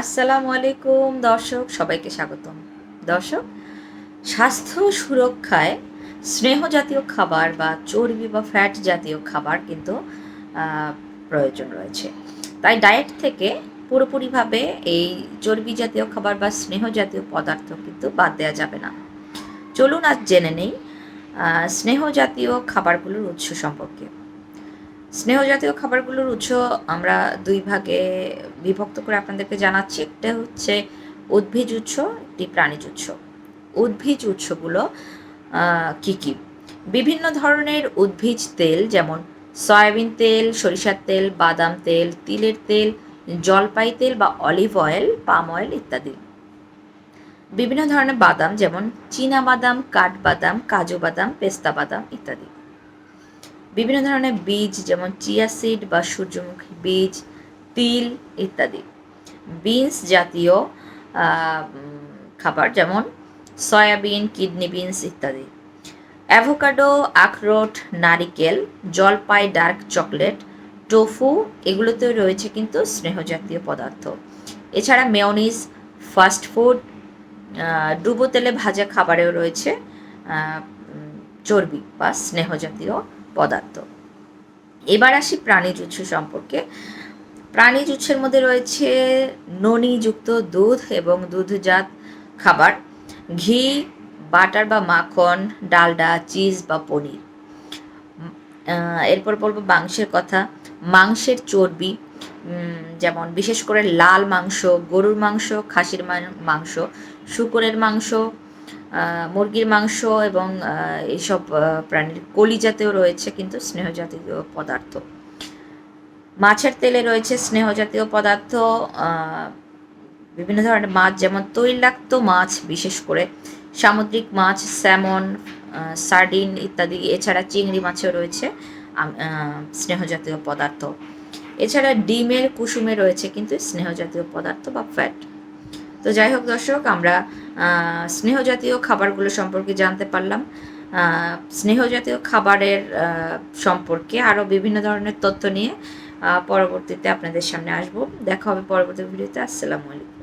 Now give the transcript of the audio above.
আসসালামু আলাইকুম দর্শক, সবাইকে স্বাগতম। দর্শক, স্বাস্থ্য সুরক্ষায় স্নেহ জাতীয় খাবার বা চর্বি বা ফ্যাট জাতীয় খাবার কিন্তু প্রয়োজন রয়েছে। তাই ডায়েট থেকে পুরোপুরিভাবে এই চর্বি জাতীয় খাবার বা স্নেহ জাতীয় পদার্থ কিন্তু বাদ দেওয়া যাবে না। চলুন আজ জেনে নেই স্নেহ জাতীয় খাবারগুলোর উৎস সম্পর্কে। স্নেহ জাতীয় খাবারগুলোর উৎস আমরা দুই ভাগে বিভক্ত করে আপনাদেরকে জানাচ্ছি। একটা হচ্ছে উদ্ভিজ উৎস, একটি প্রাণীজ উৎস। উদ্ভিজ উৎসগুলো কি কি? বিভিন্ন ধরনের উদ্ভিজ তেল যেমন সয়াবিন তেল, সরিষার তেল, বাদাম তেল, তিলের তেল, জলপাই তেল বা অলিভ অয়েল, পাম অয়েল ইত্যাদি। বিভিন্ন ধরনের বাদাম যেমন চীনা বাদাম, কাঠবাদাম, কাজু বাদাম, পেস্তা বাদাম ইত্যাদি। বিভিন্ন ধরনের বীজ, যেমন চিয়া সিড বা সূর্যমুখী বীজ, তিল ইত্যাদি। বিনস জাতীয় খাবার যেমন সয়াবিন, কিডনি বিনস ইত্যাদি। অ্যাভোকাডো আখরোট, নারিকেল, জলপাই, ডার্ক চকলেট, টোফু, এগুলোতেও রয়েছে কিন্তু স্নেহ জাতীয় পদার্থ। এছাড়া মেয়নিজ, ফাস্ট ফুড ডুবো তেলে ভাজা খাবারেও রয়েছে চর্বি বা স্নেহ জাতীয় পদার্থ। এবার আসি প্রাণীজ উৎস সম্পর্কে। প্রাণীজ উৎসের মধ্যে রয়েছে ননিযুক্ত দুধ এবং দুধজাত খাবার। ঘি, বাটার বা মাখন, ডালডা, চিজ বা পনির। এরপর বলব মাংসের কথা। মাংসের চর্বি যেমন বিশেষ করে লাল মাংস, গরুর মাংস, খাসির মাংস, শুকরের মাংস মুরগির মাংস এবং এইসব প্রাণীর কলিজাতেও রয়েছে কিন্তু স্নেহ জাতীয় পদার্থ। মাছের তেলে রয়েছে স্নেহ জাতীয় পদার্থ বিভিন্ন ধরনের মাছ যেমন তৈলাক্ত মাছ, বিশেষ করে সামুদ্রিক মাছ, স্যামন সার্ডিন ইত্যাদি, এছাড়া চিংড়ি মাছেও রয়েছে স্নেহ জাতীয় পদার্থ। এছাড়া ডিমের কুসুমে রয়েছে কিন্তু স্নেহ জাতীয় পদার্থ বা ফ্যাট। তো যাই হোক দর্শক, আমরা স্নেহ জাতীয় খাবারগুলো সম্পর্কে জানতে পারলাম। স্নেহ জাতীয় খাবারের সম্পর্কে আরও বিভিন্ন ধরনের তথ্য নিয়ে পরবর্তীতে আপনাদের সামনে আসব। দেখা হবে পরবর্তী ভিডিওতে। আসসালামু আলাইকুম।